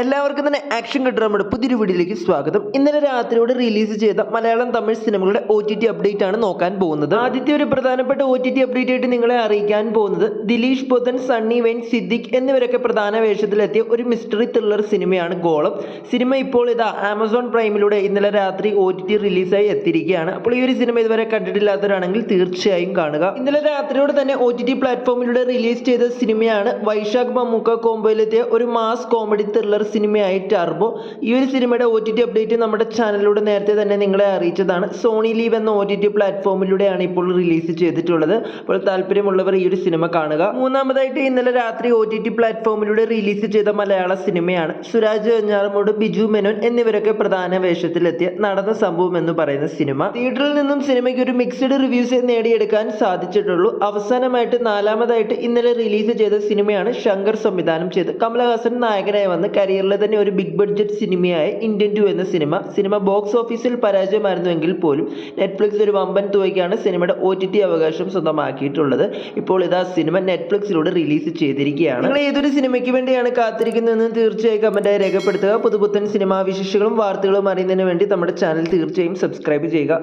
എല്ലാവർക്കും തന്നെ ആക്ഷൻ കെട്ടുറമ്മയുടെ പുതിയൊരു വീഡിയോയിലേക്ക് സ്വാഗതം. ഇന്നലെ രാത്രിയോടെ റിലീസ് ചെയ്ത മലയാളം തമിഴ് സിനിമകളുടെ ഒ ടി ടി അപ്ഡേറ്റ് ആണ് നോക്കാൻ പോകുന്നത്. ആദ്യത്തെ ഒരു പ്രധാനപ്പെട്ട ഒ ടി ടി അപ്ഡേറ്റ് ആയിട്ട് നിങ്ങളെ അറിയിക്കാൻ പോകുന്നത് ദിലീഷ് ബുധൻ സണ്ണി വെയിൻ സിദ്ദിഖ് എന്നിവരൊക്കെ പ്രധാന വേഷത്തിലെത്തിയ ഒരു മിസ്റ്ററി ത്രില്ലർ സിനിമയാണ് ഗോളം. സിനിമ ഇപ്പോൾ ഇതാ ആമസോൺ പ്രൈമിലൂടെ ഇന്നലെ രാത്രി ഒ ടി ടി റിലീസായി എത്തിയിരിക്കുകയാണ്. അപ്പോൾ ഈ ഒരു സിനിമ ഇതുവരെ കണ്ടിട്ടില്ലാത്തവരാണെങ്കിൽ തീർച്ചയായും കാണുക. ഇന്നലെ രാത്രിയോടെ തന്നെ ഒ ടി ടി പ്ലാറ്റ്ഫോമിലൂടെ റിലീസ് ചെയ്ത സിനിമയാണ് വൈശാഖ് മമ്മൂക്ക കോംബോയിലെത്തിയ ഒരു മാസ് കോമഡി ത്രില്ലർ സിനിമയായി ടർബോ ഈ ഒരു സിനിമയുടെ ഒ ടി ടി അപ്ഡേറ്റ് നമ്മുടെ ചാനലിലൂടെ നേരത്തെ തന്നെ നിങ്ങളെ അറിയിച്ചതാണ്. സോണി ലീവ് എന്ന ഒ ടി ടി പ്ലാറ്റ്ഫോമിലൂടെയാണ് ഇപ്പോൾ റിലീസ് ചെയ്തിട്ടുള്ളത്. അപ്പോൾ താല്പര്യമുള്ളവർ ഈ ഒരു സിനിമ കാണുക. മൂന്നാമതായിട്ട് ഇന്നലെ രാത്രി ഒ ടി ടി പ്ലാറ്റ്ഫോമിലൂടെ റിലീസ് ചെയ്ത മലയാള സിനിമയാണ് സുരാജ് വെഞ്ഞാറമൂട് ബിജു മെനോൻ എന്നിവരൊക്കെ പ്രധാന വേഷത്തിലെത്തിയ നടന്ന സംഭവം എന്ന് പറയുന്ന സിനിമ. തിയേറ്ററിൽ നിന്നും സിനിമയ്ക്ക് ഒരു മിക്സഡ് റിവ്യൂസ് നേടിയെടുക്കാൻ സാധിച്ചിട്ടുള്ളൂ. അവസാനമായിട്ട് നാലാമതായിട്ട് ഇന്നലെ റിലീസ് ചെയ്ത സിനിമയാണ് ശങ്കർ സംവിധാനം ചെയ്ത് കമലഹാസൻ നായകനായി വന്ന് കരിയറിലെ തന്നെ ഒരു ബിഗ് ബഡ്ജറ്റ് സിനിമയായ ഇന്ത്യൻ ടു എന്ന സിനിമ. സിനിമ ബോക്സ് ഓഫീസിൽ പരാജയമായിരുന്നുവെങ്കിൽ പോലും നെറ്റ്ഫ്ലിക്സ് ഒരു വമ്പൻ തുകയ്ക്കാണ് സിനിമയുടെ ഒ ടി ടി അവകാശം സ്വന്തമാക്കിയിട്ടുള്ളത്. ഇപ്പോൾ ഇതാ സിനിമ നെറ്റ്ഫ്ലിക്സിലൂടെ റിലീസ് ചെയ്തിരിക്കുകയാണ്. നിങ്ങൾ ഏതൊരു സിനിമയ്ക്ക് വേണ്ടിയാണ് കാത്തിരിക്കുന്നതെന്ന് തീർച്ചയായും കമന്റായി രേഖപ്പെടുത്തുക. പുതുപുത്തൻ സിനിമാ വിശേഷങ്ങളും വാർത്തകളും അറിയുന്നതിന് വേണ്ടി നമ്മുടെ ചാനൽ തീർച്ചയായും സബ്സ്ക്രൈബ് ചെയ്യുക.